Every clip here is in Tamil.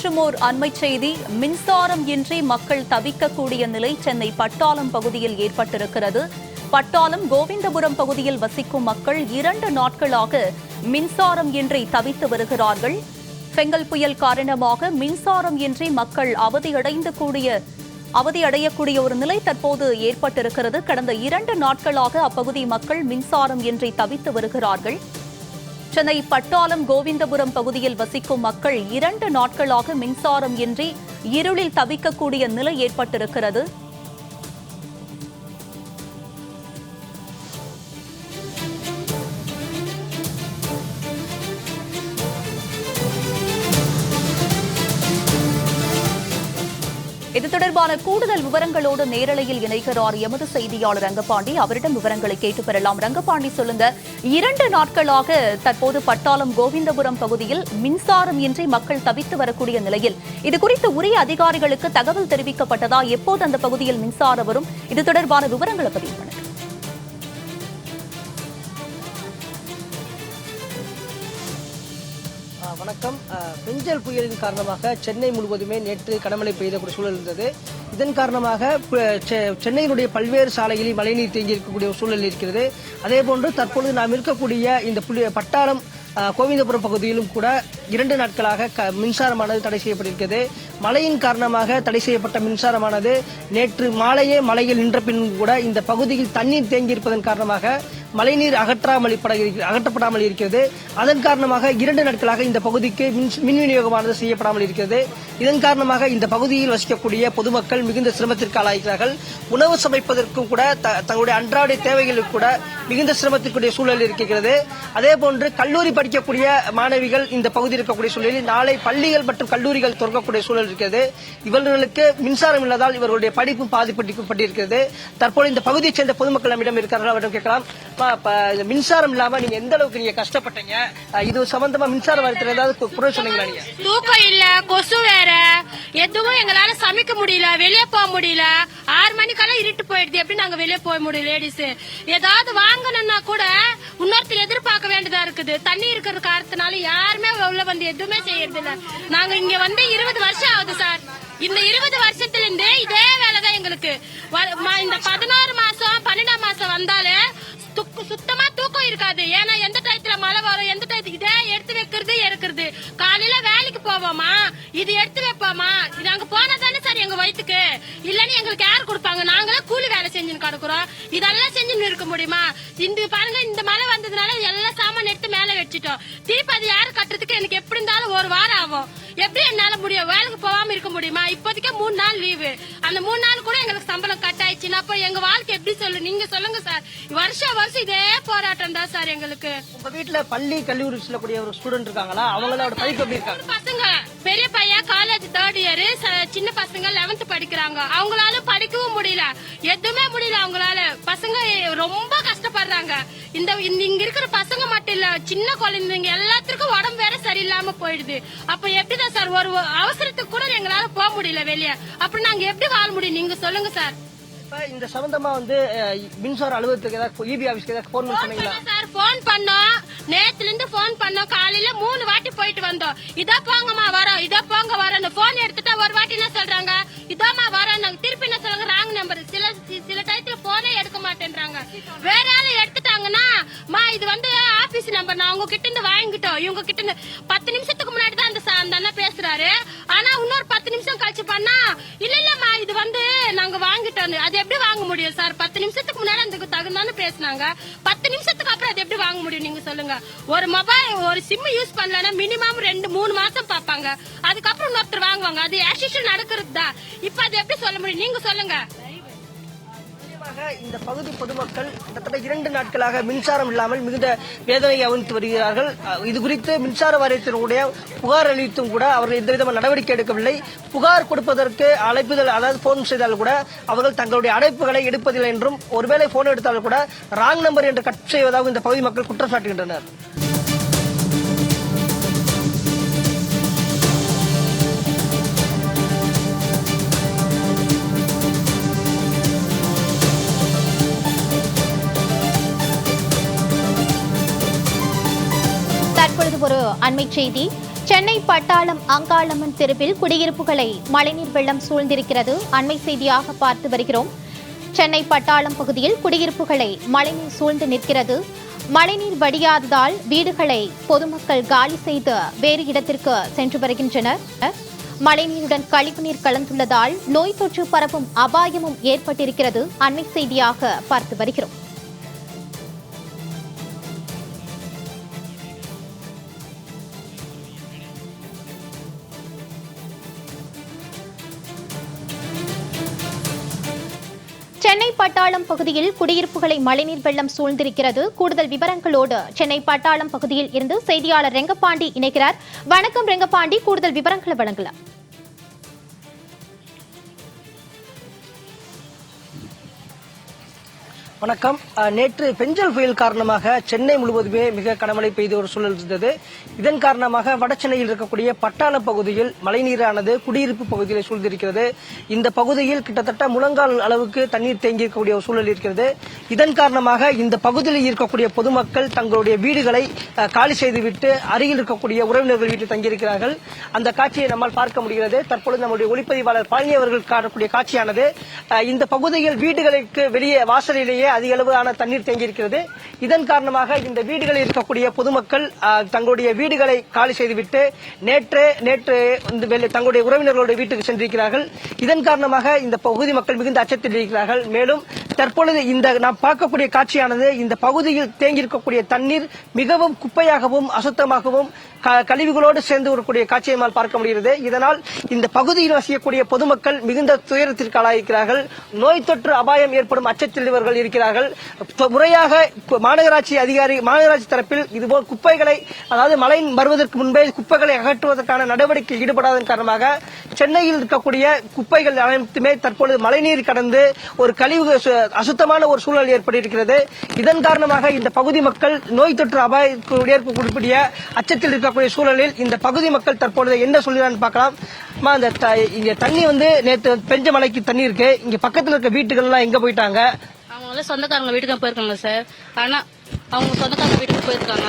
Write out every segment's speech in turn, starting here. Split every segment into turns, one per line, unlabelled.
மற்றும் ஓர் அண்மை செய்தி மின்சாரம் இன்றி மக்கள் தவிக்கக்கூடிய நிலை சென்னை பட்டாளம் பகுதியில் ஏற்பட்டிருக்கிறது. பட்டாளம் கோவிந்தபுரம் பகுதியில் வசிக்கும் மக்கள் இரண்டு நாட்களாக மின்சாரம் இன்றி தவித்து வருகிறார்கள். பெங்கல் புயல் காரணமாக மின்சாரம் இன்றி மக்கள் அவதியடைந்து கூடிய அவதியடையக்கூடிய ஒரு நிலை தற்போது ஏற்பட்டிருக்கிறது. கடந்த இரண்டு நாட்களாக அப்பகுதி மக்கள் மின்சாரம் இன்றி தவித்து வருகிறார்கள். சென்னை பட்டாளம் கோவிந்தபுரம் பகுதியில் வசிக்கும் மக்கள் இரண்டு நாட்களாக மின்சாரம் இன்றி இருளில் தவிக்கக்கூடிய நிலை ஏற்பட்டிருக்கிறது. இது தொடர்பான கூடுதல் விவரங்களோடு நேரலையில் இணைகிறார் எமது செய்தியாளர் ரங்கபாண்டி. அவரிடம் விவரங்களை கேட்டு பெறலாம். ரங்கபாண்டி சொல்லுங்க. இரண்டு நாட்களாக தற்போது பட்டாளம் கோவிந்தபுரம் பகுதியில் மின்சாரம் இன்றி மக்கள் தவித்து வரக்கூடிய நிலையில். இது குறித்து உரிய அதிகாரிகளுக்கு தகவல் தெரிவிக்கப்பட்டதா? எப்போது அந்த பகுதியில் மின்சாரம் வரும்? இது தொடர்பான விவரங்களை பதிவு பண்ணுங்க
மிஞ்சல் புயலின் காரணமாக சென்னை முழுவதுமே நேற்று கனமழை பெய்தக்கூடிய சூழல் இருந்தது. இதன் காரணமாக செ- சென்னையினுடைய பல்வேறு சாலைகளில் மழைநீர் தேங்கி இருக்கக்கூடிய சூழல் இருக்கிறது. அதே போன்று தற்பொழுது நாம் இருக்கக்கூடிய இந்த புள்ளி பட்டாளம் கோவிந்தபுரம் பகுதியிலும் கூட இரண்டு நாட்களாக க- மின்சாரமானது தடை செய்யப்பட்டிருக்கிறது. மழையின் காரணமாக தடை செய்யப்பட்ட மின்சாரமானது நேற்று மாலையே மழையில் நின்ற பின் கூட இந்த பகுதியில் தண்ணீர் தேங்கி இருப்பதன் காரணமாக மழைநீர் அகற்றாமல் அகற்றப்படாமல் இருக்கிறது. அதன் காரணமாக இரண்டு நாட்களாக இந்த பகுதிக்கு மின் மின் விநியோகமானது செய்யப்படாமல் இருக்கிறது. இதன் காரணமாக இந்த பகுதியில் வசிக்கக்கூடிய பொதுமக்கள் மிகுந்த சிரமத்திற்கு ஆளாகிறார்கள். உணவு சமைப்பதற்கும் கூட த- தங்களுடைய அன்றாட தேவைகளுக்கு கூட மிகுந்த சிரமத்திற்குரிய சூழல் இருக்கிறது. அதே போன்று கல்லூரி படிக்கக்கூடிய மாணவிகள் இந்த பகுதியில் இருக்கக்கூடிய சூழலில் நாளை பள்ளிகள் மற்றும் கல்லூரிகள் தொடங்கக்கூடிய சூழல் இருக்கிறது. இவர்களுக்கு மின்சாரம் இல்லாதால் இவர்களுடைய படிப்பும் பாதிப்பட்டிருக்கிறது தற்போது இந்த பகுதியைச் சேர்ந்த பொதுமக்கள் நம்மிடம் இருக்கிறார்கள். அவரிடம் கேட்கலாம். மின்சாரம் இல்லாம நீங்க எந்த அளவுக்கு நீங்க கஷ்டப்பட்டீங்க? இது சம்பந்தமா மின்சார வாரியத்தில் ஏதாவது கு- குறை சொன்னீங்களா நீங்க?
தூக்கம் இல்ல கொசு வேற. எதுவும் எங்களால சமைக்க முடியல வெளியே போக முடியல. ஆறு மணிக்கெல்லாம் இருட்டு போயிடுது. எப்படி நாங்க வெளியே போக முடியும் லேடிஸ் ஏதாவது வாங்கணும்னா கூட இன்னொருத்தர் எதிர்பார்க்க வேண்டியதா இருக்குது. தண்ணி இருக்கிற காரணத்தினால யாருமே உள்ள வந்து எதுவுமே செய்யறது இல்ல நாங்க இங்க வந்து இருபது வருஷம் ஆகுது சார் இந்த இருபது வருஷத்துல இருந்து இதே வேலைதான் எங்களுக்கு. வ- இந்த பதினோரு மாசம் பன்னெண்டாம் மாசம் வந்தாலே சுத்தமா தூக்கம் இருக்காது. ஏன்னா எந்த டயத்துல மழை வரும் எந்த டயத்துக்கு இதே எடுத்து வைக்கிறது எடுக்கிறது. காலையில வேலைக்கு போவோமா? இது எடுத்து வைப்போமா? இது போன சார் எங்க வயிற்றுக்கு இல்லன்னு எங்களுக்கு யார் கொடுப்பாங்க? நாங்களே கூலி வேலை செஞ்சுன்னு கிடக்குறோம். இதெல்லாம் செஞ்சுன்னு இருக்க முடியுமா? இந்த பாருங்க இந்த மழை வந்ததுனால எல்லா சாமான் எடுத்து மேல வச்சுட்டோம். திருப்பி அது யாரு கட்டுறதுக்கு எனக்கு எப்படி இருந்தாலும் ஒரு வாரம் ஆகும். எப்படி என்னால முடியும்? வேலைக்கு போகாம இருக்க முடியுமா? இப்போதைக்கு மூணு நாள் லீவு அந்த மூணு நாள் கூட எங்களுக்கு சம்பளம் கட் ஆயிடுச்சுன்னா அப்ப எங்க வாழ்க்கை எப்படி சொல்லு? நீங்க சொல்லுங்க சார். வருஷம் வருஷம் இதே போராட்டம் தான் சார் எங்களுக்கு.
உங்க வீட்டுல பள்ளி கல்லூரி செல்லக்கூடிய ஒரு ஸ்டூடெண்ட் இருக்காங்களா? அவங்களோட படிப்பு எப்படி இருக்காங்க?
பசங்க. பெரிய பையன் காலேஜ் தேர்ட் இயர் சின்ன பசங்க லெவன்த் படிக்கிறாங்க. அவங்களால படிக்கவும் முடியல. எதுவுமே முடியல அவங்களால. பசங்க ரொம்ப கஷ்டப்படுறாங்க. இந்த இங்க இருக்கிற பசங்க மட்டும் இல்ல சின்ன குழந்தைங்க எல்லாத்துக்கும் உடம்பு வேற சரியில்லாம போயிடுது. அப்ப எப்படிதான் சார் ஒரு அவசரத்துக்கு கூட எங்களால போக முடியல வெளியே. அப்படி நாங்க எப்படி வாழ முடியும்? நீங்க சொல்லுங்க சார்.
இந்த சம்பந்தமா வந்து மின்சார அலுவலகத்துக்கு ஏதாவது இபி ஆபீஸ்க்கு ஏதாவது போன் பண்ணி சொன்னீங்களா
சார். போன் பண்ணோம். நேத்துல இருந்து போன் பண்ணோம். காலையில மூணு வாட்டி போயிட்டு வந்தோம். இதோ போங்கம்மா வரோம். இதோ போங்க வரோம் போன் எடுத்துட்டா ஒரு வாட்டி என்ன சொல்றாங்க? இதோமா வரோம் நாங்க திருப்பி என்ன சொல்றாங்க? ராங் நம்பர் சில சில டயத்துல போனே எடுக்க மாட்டேன்றாங்க. வேற ஆளு எடுத்துட்டாங்கன்னா மா இது வந்து ஆபீஸ் நம்பர் நான் உங்க கிட்ட இருந்து வாங்கிட்டோம். இவங்க கிட்ட இருந்து பத்து நிமிஷத்துக்கு முன்னாடி தான் அந்த சா- அந்த அண்ணா பேசுறாரு. ஆனா இன்னொரு பத்து நிமிஷம் கழிச்சு பண்ணா இல்ல இல்ல வாங்கிட்டோம் அது எப்படி வாங்க முடியும்? சார் பத்து நிமிஷத்துக்கு முன்னாடி அந்த தகுந்தான்னு பேசுனாங்க. பத்து நிமிஷத்துக்கு அப்புறம் அது எப்படி வாங்க முடியும் நீங்க சொல்லுங்க. ஒரு மொபைல் ஒரு சிம் யூஸ் பண்ணலன்னா மினிமம் ரெண்டு மூணு மாசம் பார்ப்பாங்க. அதுக்கப்புறம் இன்னொருத்தர் வாங்குவாங்க. அது ஆக்சிஷன் நடக்கிறது தான் இப்ப அது எப்படி சொல்ல முடியும்? நீங்க சொல்லுங்க.
நிச்சயமாக இந்த பகுதி பொதுமக்கள் கிட்டத்தட்ட இரண்டு நாட்களாக மின்சாரம் இல்லாமல் மிகுந்த வேதனையை அவிழ்த்து வருகிறார்கள். இது குறித்து மின்சார வாரியத்தினுடைய புகார் அளித்தும் கூட அவர்கள் எந்த விதமான நடவடிக்கை எடுக்கவில்லை. புகார் கொடுப்பதற்கு அழைப்புதல் அதாவது போன் செய்தால் கூட அவர்கள் தங்களுடைய அழைப்புகளை எடுப்பதில்லை என்றும் ஒருவேளை போன் எடுத்தாலும் கூட ராங் நம்பர் என்று கட் செய்வதாக இந்த பகுதி மக்கள் குற்றம் சாட்டுகின்றனர்
அண்மை செய்தி சென்னை பட்டாளம் அங்காளம்மன் தெருவில் குடியிருப்புகளை மழைநீர் வெள்ளம் சூழ்ந்திருக்கிறது. அண்மை செய்தியாக பார்த்து வருகிறோம். சென்னை பட்டாளம் பகுதியில் குடியிருப்புகளை மழைநீர் சூழ்ந்து நிற்கிறது. மழைநீர் வடியாததால் வீடுகளை பொதுமக்கள் காலி செய்து வேறு இடத்திற்கு சென்று வருகின்றனர். மழைநீருடன் கழிவுநீர் கலந்துள்ளதால் நோய் தொற்று பரவும் அபாயமும் ஏற்பட்டிருக்கிறது. அண்மை செய்தியாக பார்த்து வருகிறோம். பட்டாளம் பகுதியில் குடியிருப்புகளை மழைநீர் வெள்ளம் சூழ்ந்திருக்கிறது. கூடுதல் விவரங்களோடு சென்னை பட்டாளம் பகுதியில் இருந்து செய்தியாளர் ரெங்கப்பாண்டி இணைக்கிறார் வணக்கம் ரெங்கப்பாண்டி கூடுதல் விவரங்களை வழங்கலாம்.
வணக்கம். நேற்று பெஞ்சல் புயல் காரணமாக சென்னை முழுவதுமே மிக கனமழை பெய்த ஒரு சூழல் இருந்தது. இதன் காரணமாக வட சென்னையில் இருக்கக்கூடிய பட்டாள பகுதியில் மழைநீரானது குடியிருப்பு பகுதியில் சூழ்ந்திருக்கிறது. இந்த பகுதியில் கிட்டத்தட்ட முழங்கால் அளவுக்கு தண்ணீர் தேங்கி இருக்கக்கூடிய ஒரு சூழல் இருக்கிறது. இதன் காரணமாக இந்த பகுதியில் இருக்கக்கூடிய பொதுமக்கள் தங்களுடைய வீடுகளை காலி செய்துவிட்டு அருகில் இருக்கக்கூடிய உறவினர்கள் வீட்டில் தங்கியிருக்கிறார்கள். அந்த காட்சியை நம்மால் பார்க்க முடிகிறது. தற்பொழுது நம்முடைய ஒளிப்பதிவாளர் பழனி அவர்கள் காணக்கூடிய காட்சியானது. இந்த பகுதியில் வீடுகளுக்கு வெளியே வாசலிலேயே அதிக அளவான தண்ணீர் தேங்கியிருக்கிறது. இதன் காரணமாக இந்த வீடுகளில் இருக்கக்கூடிய பொதுமக்கள் தங்களுடைய வீடுகளை காலி செய்துவிட்டு நேற்று நேற்று தங்களுடைய உறவினர்களுடைய வீட்டுக்கு சென்றிருக்கிறார்கள். இதன் காரணமாக இந்த பகுதி மக்கள் மிகுந்த அச்சத்தில் இருக்கிறார்கள். மேலும் தற்பொழுது இந்த நாம் பார்க்கக்கூடிய காட்சியானது இந்த பகுதியில் தேங்கியிருக்கக்கூடிய தண்ணீர் மிகவும் குப்பையாகவும் அசுத்தமாகவும் கழிவுகளோடு சேர்ந்து வரக்கூடிய காட்சியை நம்மால் பார்க்க முடிகிறது. இதனால் இந்த பகுதியில் வசிக்கக்கூடிய பொதுமக்கள் மிகுந்த துயரத்திற்கு ஆளாயிருக்கிறார்கள் நோய் தொற்று அபாயம் ஏற்படும் அச்சத்தில் இவர்கள் இருக்கிறார்கள். முறையாக மாநகராட்சி அதிகாரி மாநகராட்சி தரப்பில் இதுபோல் குப்பைகளை அதாவது மழை வருவதற்கு முன்பே குப்பைகளை அகற்றுவதற்கான நடவடிக்கை ஈடுபடாதன் காரணமாக சென்னையில் இருக்கக்கூடிய குப்பைகள் அனைத்துமே தற்பொழுது மழைநீர் கடந்து ஒரு கழிவு சு- அசுத்தமான ஒரு சூழல் ஏற்பட்டிருக்கிறது. இதன் காரணமாக இந்த பகுதி மக்கள் நோய் தொற்று அபாயத்தில் ஏற்படக்கூடிய அச்சத்தில் இருக்கக்கூடிய சூழலில் இந்த பகுதி மக்கள் தற்பொழுது என்ன சொல்கிறான்னு பார்க்கலாம். அம்மா, த- இங்க தண்ணி வந்து நேற்று பெஞ்ச மலைக்கு தண்ணி இருக்கு. இங்க பக்கத்துல இருக்க வீட்டுகள்லாம் எங்க போயிட்டாங்க?
அவங்க வந்து சொந்தக்காரங்க வீட்டுக்கு போயிருக்காங்க சார். ஆனா அவங்க சொந்தக்காரங்க வீட்டுக்கு போயிருக்காங்க.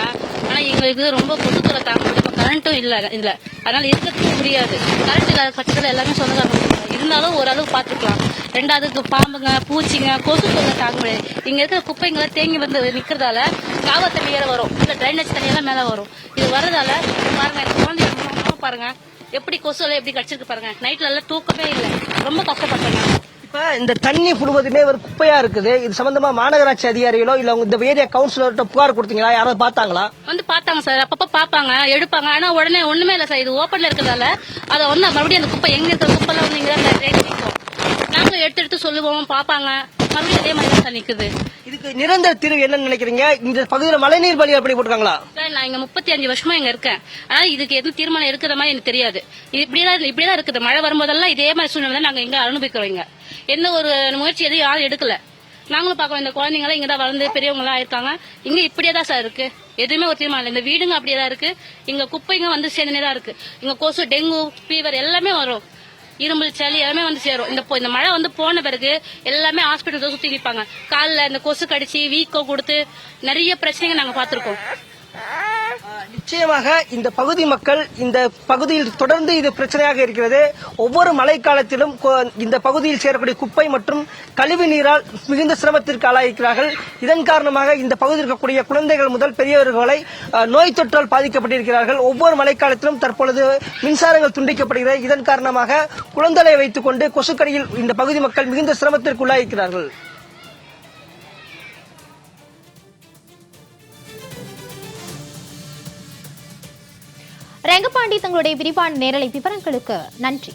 ஆனா எங்களுக்கு ரொம்ப கொசுத்தொலை தாங்க முடியும் கரண்ட்டும் இல்ல இல்ல. அதனால இருக்கிறதுக்கு முடியாது கரண்ட் இல்லாத கட்டத்துல எல்லாமே சொந்தக்காரங்க இருந்தாலும் ஓரளவு பாத்துக்கலாம் ரெண்டாவதுக்கு பாம்புங்க பூச்சிங்க கொசு தொல்லை தாங்க முடியாது. இங்க இருக்கிற குப்பைங்களை தேங்கி வந்து நிக்கிறதால காவ தண்ணி வேற வரும். இல்ல ட்ரைனேஜ் தண்ணி எல்லாம் மேல வரும். இது வரதால பாருங்க அம்மா பாருங்க. எப்படி கொசு எல்லாம் எப்படி கடிச்சிருக்கு பாருங்க. நைட்ல எல்லாம் தூக்கமே இல்லை. ரொம்ப கஷ்டப்பட்டேன்
இப்ப இந்த தண்ணி முழுவதுமே ஒரு குப்பையா இருக்குது. இது சம்பந்தமா மாநகராட்சி அதிகாரிகளோ இல்ல இந்த ஏரியா கவுன்சிலர்கிட்ட புகார் கொடுத்தீங்களா? யாராவது பார்த்தாங்களா?
வந்து பார்த்தாங்க சார். அப்பப்ப பாப்பாங்க எடுப்பாங்க. ஆனா உடனே ஒண்ணுமே இல்ல சார். இது ஓப்பன்ல இருக்கிறதால அதை வந்து மறுபடியும் அந்த குப்பை எங்க இருக்கிற குப்பை எல்லாம் வந்து இங்க நாங்களும் எடுத்து எடுத்து சொல்லுவோம் பாப்பாங்க மறுபடியும் அதே மாதிரி தான் சார் நிக்குது.
இதுக்கு நிரந்தர தீர்வு என்ன நினைக்கிறீங்க? இந்த பகுதியில் மழைநீர் பலி அப்படி போட்டுருக்காங்களா?
சார் நான் இங்க முப்பத்தி அஞ்சு வருஷமா இங்க இருக்கேன். ஆனா இதுக்கு எதுவும் தீர்மானம் இருக்கிற மாதிரி எனக்கு தெரியாது. இது இப்படிதான் இப்படிதான் இருக்குது. மழை வரும்போதெல்லாம் இதே மாதிரி சூழ்நிலை தான் நாங்க இங்க அனுபவிக்கிறோம் இங்க. எந்த ஒரு முயற்சி எதுவும் யாரும் எடுக்கல. நாங்களும் பாக்கிறோம் இந்த குழந்தைங்க இங்க தான் வளர்ந்து பெரியவங்க எல்லாம் இருக்காங்க. இங்க இப்படியே தான் சார் இருக்கு. எதுவுமே ஒரு தீர்மானம் இல்லை. இந்த வீடுங்க அப்படியே தான் இருக்கு. இங்க குப்பைங்க வந்து சேர்ந்துனே தான் இருக்கு. இங்க கொசு டெங்கு ஃபீவர் எல்லாமே வரும். இருமல் சளி எல்லாமே வந்து சேரும். இந்த இந்த மழை வந்து போன பிறகு எல்லாமே ஹாஸ்பிட்டல் தான் சுத்தி நிற்பாங்க காலில் இந்த கொசு கடிச்சு வீக்கம் கொடுத்து நிறைய பிரச்சனைகள் நாங்கள் பார்த்துருக்கோம்.
நிச்சயமாக இந்த பகுதி மக்கள் இந்த பகுதியில் தொடர்ந்து இது பிரச்சனையாக இருக்கிறது. ஒவ்வொரு மழைக்காலத்திலும் இந்த பகுதியில் சேரக்கூடிய குப்பை மற்றும் கழிவு நீரால் மிகுந்த சிரமத்திற்கு ஆளாகிறார்கள் இதன் காரணமாக இந்த பகுதியில் இருக்கக்கூடிய குழந்தைகள் முதல் பெரியவர்களை அஹ், நோய் தொற்றால் பாதிக்கப்பட்டிருக்கிறார்கள். ஒவ்வொரு மழைக்காலத்திலும் தற்பொழுது மின்சாரங்கள் துண்டிக்கப்படுகிறது. இதன் காரணமாக குழந்தைகளை வைத்துக் கொண்டு கொசுக்கடியில் இந்த பகுதி மக்கள் மிகுந்த சிரமத்திற்கு உள்ளாயிருக்கிறார்கள்
ரங்கபாண்டி தங்களுடைய விரிவான நேரலை விவரங்களுக்கு நன்றி.